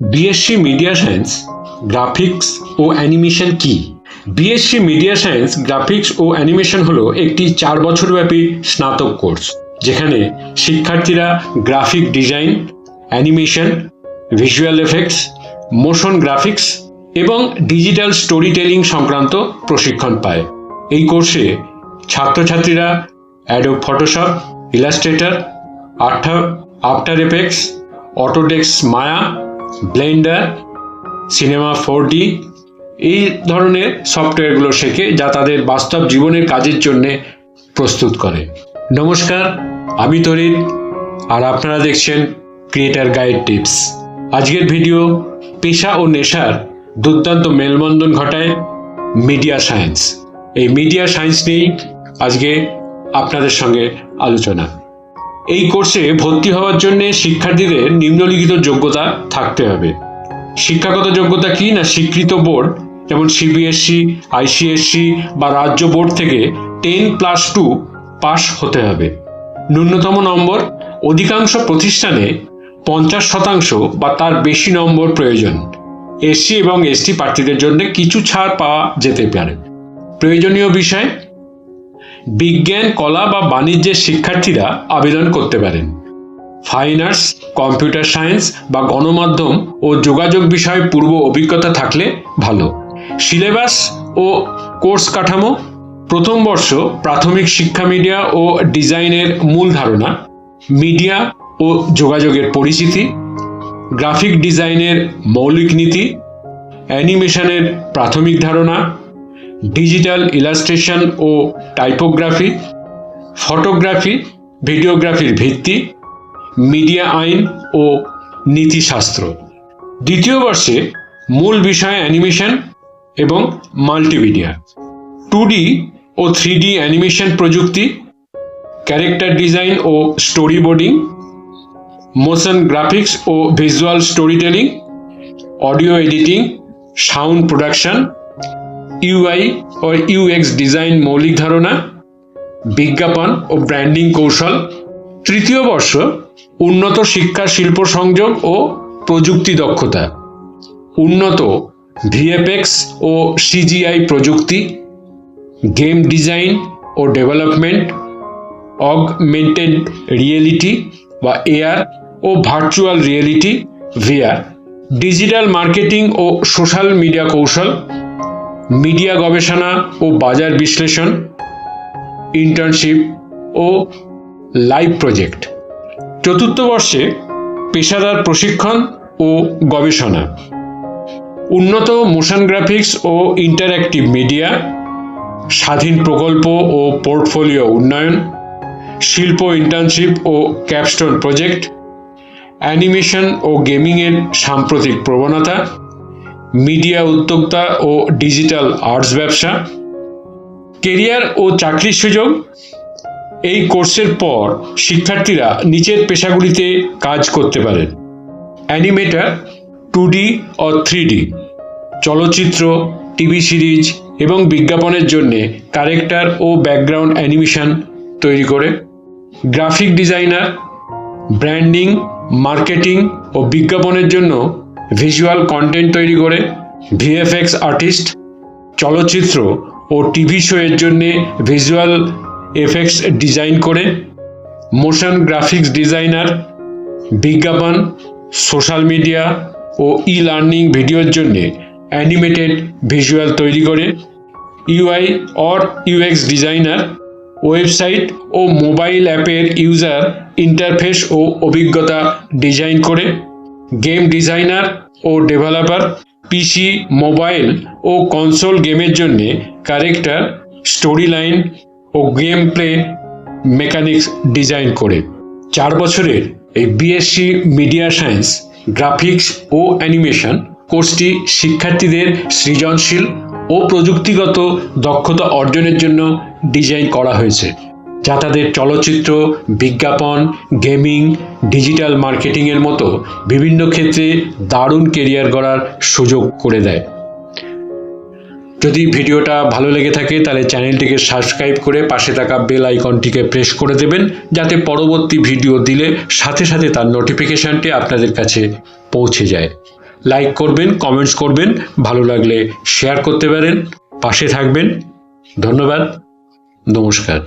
BSc media science graphics ও animation কি? BSc media science graphics ও অ্যানিমেশন হলো একটি চার বছরব্যাপী স্নাতক কোর্স, যেখানে শিক্ষার্থীরা graphic design animation visual effects motion graphics এবং ডিজিটাল স্টোরি টেলিং সংক্রান্ত প্রশিক্ষণ পায়। এই কোর্সে ছাত্রছাত্রীরা Adobe Photoshop Illustrator after after effects অটোডেক্স Maya Blender, cinema four D এই ধরনের সফটওয়্যারগুলো শেখে যা তাদের বাস্তব জীবনের কাজের জন্য প্রস্তুত করে। নমস্কার, আমি তরিন আর আপনারা দেখছেন ক্রিয়েটার গাইড টিপস। আজকের ভিডিও পেশা ও নেশার দুর্দান্ত মেলবন্ধন ঘটায় মিডিয়া সায়েন্স। এই মিডিয়া সায়েন্স নিয়েই আজকে আপনাদের সঙ্গে আলোচনা। এই কোর্সে ভর্তি হওয়ার জন্য শিক্ষার্থীদের নিম্নলিখিত যোগ্যতা থাকতে হবে। শিক্ষাগত যোগ্যতা কি না স্বীকৃত বোর্ড, যেমন সিবিএসসি আইসিএসসি বা রাজ্য বোর্ড থেকে টেন প্লাস টু পাস হতে হবে। ন্যূনতম নম্বর, অধিকাংশ প্রতিষ্ঠানে পঞ্চাশ শতাংশ বা তার বেশি নম্বর প্রয়োজন। এসসি এবং এসটি প্রার্থীদের জন্য কিছু ছাড় পাওয়া যেতে পারে। প্রয়োজনীয় বিষয় বিজ্ঞান, কলা বা বাণিজ্যের শিক্ষার্থীরা আবেদন করতে পারেন। ফাইন আর্টস কম্পিউটার সায়েন্স বা গণমাধ্যম ও যোগাযোগ বিষয়ে পূর্ব অভিজ্ঞতা থাকলে ভালো। সিলেবাস ও কোর্স কাঠামো, প্রথম বর্ষ প্রাথমিক শিক্ষা মিডিয়া ও ডিজাইনের মূল ধারণা, মিডিয়া ও যোগাযোগের পরিচিতি, গ্রাফিক ডিজাইনের মৌলিক নীতি, অ্যানিমেশনের প্রাথমিক ধারণা ডিজিটাল ইলাস্ট্রেশন ও টাইপোগ্রাফি, ফটোগ্রাফি, ভিডিওগ্রাফির ভিত্তি, মিডিয়া আইন ও নীতিশাস্ত্র। দ্বিতীয় বর্ষে মূল বিষয় অ্যানিমেশন এবং মাল্টিমিডিয়া। টু ডি ও থ্রি ডি অ্যানিমেশন প্রযুক্তি, ক্যারেক্টার ডিজাইন ও স্টোরি বোর্ডিং মোশন গ্রাফিক্স ও visual storytelling audio editing, sound production UI ও ইউএক্স ডিজাইন মৌলিক ধারণা, বিজ্ঞাপন ও ব্র্যান্ডিং কৌশল, তৃতীয় বর্ষ, উন্নত শিক্ষা শিল্প সংযোগ ও প্রযুক্তি দক্ষতা, উন্নত ভিএফএক্স ও সিজিআই প্রযুক্তি গেম ডিজাইন ও ডেভেলপমেন্ট অগমেন্টেড রিয়েলিটি বা এআর ও virtual reality VR digital marketing ও সোশ্যাল মিডিয়া কৌশল মিডিয়া গবেষণা ও বাজার বিশ্লেষণ ইন্টার্নশিপ ও লাইভ প্রজেক্ট চতুর্থ বর্ষে পেশাদার প্রশিক্ষণ ও গবেষণা। উন্নত মোশন গ্রাফিক্স ও ইন্টারঅ্যাক্টিভ মিডিয়া স্বাধীন প্রকল্প ও পোর্টফোলিও উন্নয়ন, শিল্প ইন্টার্নশিপ ও ক্যাপস্টোন প্রজেক্ট অ্যানিমেশন ও গেমিংয়ের সাম্প্রতিক প্রবণতা মিডিয়া উদ্যোক্তা ও ডিজিটাল আর্টস ব্যবসা, কেরিয়ার ও চাকরির সুযোগ। এই কোর্সের পর শিক্ষার্থীরা নিচের পেশাগুলিতে কাজ করতে পারেন। অ্যানিমেটার, টু ডি ও থ্রি ডি, চলচ্চিত্র, টিভি সিরিজ এবং বিজ্ঞাপনের জন্য কারেক্টার ও ব্যাকগ্রাউন্ড অ্যানিমেশন তৈরি করে। গ্রাফিক ডিজাইনার, ব্র্যান্ডিং, মার্কেটিং ও বিজ্ঞাপনের জন্য ভিজুয়াল কন্টেন্ট তৈরি করে ভিএফএক্স আর্টিস্ট চলচ্চিত্র ও টিভি শো এর জন্য ভিজুয়াল এফেক্টস ডিজাইন করে মোশন গ্রাফিক্স ডিজাইনার বিজ্ঞাপন সোশ্যাল মিডিয়া ও ই লার্নিং ভিডিওর জন্য অ্যানিমেটেড ভিজুয়াল তৈরি করে UI or UX designer website O mobile অ্যাপের ইউজার ইন্টারফেস ও অভিজ্ঞতা ডিজাইন করে। গেম ডিজাইনার ও ডেভেলপার, পিসি, মোবাইল ও কনসোল গেমের জন্য ক্যারেক্টার স্টোরি লাইন ও গেম প্লে মেকানিক্স ডিজাইন করে। চার বছরের এই বিএসসি মিডিয়া সায়েন্স গ্রাফিক্স ও অ্যানিমেশন কোর্সটি শিক্ষার্থীদের সৃজনশীল ও প্রযুক্তিগত দক্ষতা অর্জনের জন্য ডিজাইন করা হয়েছে। যা তাদের চলচ্চিত্র, বিজ্ঞাপন, গেমিং, ডিজিটাল মার্কেটিংয়ের মতো বিভিন্ন ক্ষেত্রে দারুণ কেরিয়ার গড়ার সুযোগ করে দেয়। যদি ভিডিওটা ভালো লেগে থাকে, তাহলে চ্যানেলটিকে সাবস্ক্রাইব করে পাশে থাকা বেল আইকনটিকে প্রেস করে দেবেন, যাতে পরবর্তী ভিডিও দিলে সাথে সাথে তার নোটিফিকেশনটি আপনাদের কাছে পৌঁছে যায়। লাইক করবেন, কমেন্টস করবেন, ভালো লাগলে শেয়ার করতে পারেন, পাশে থাকবেন। ধন্যবাদ, নমস্কার।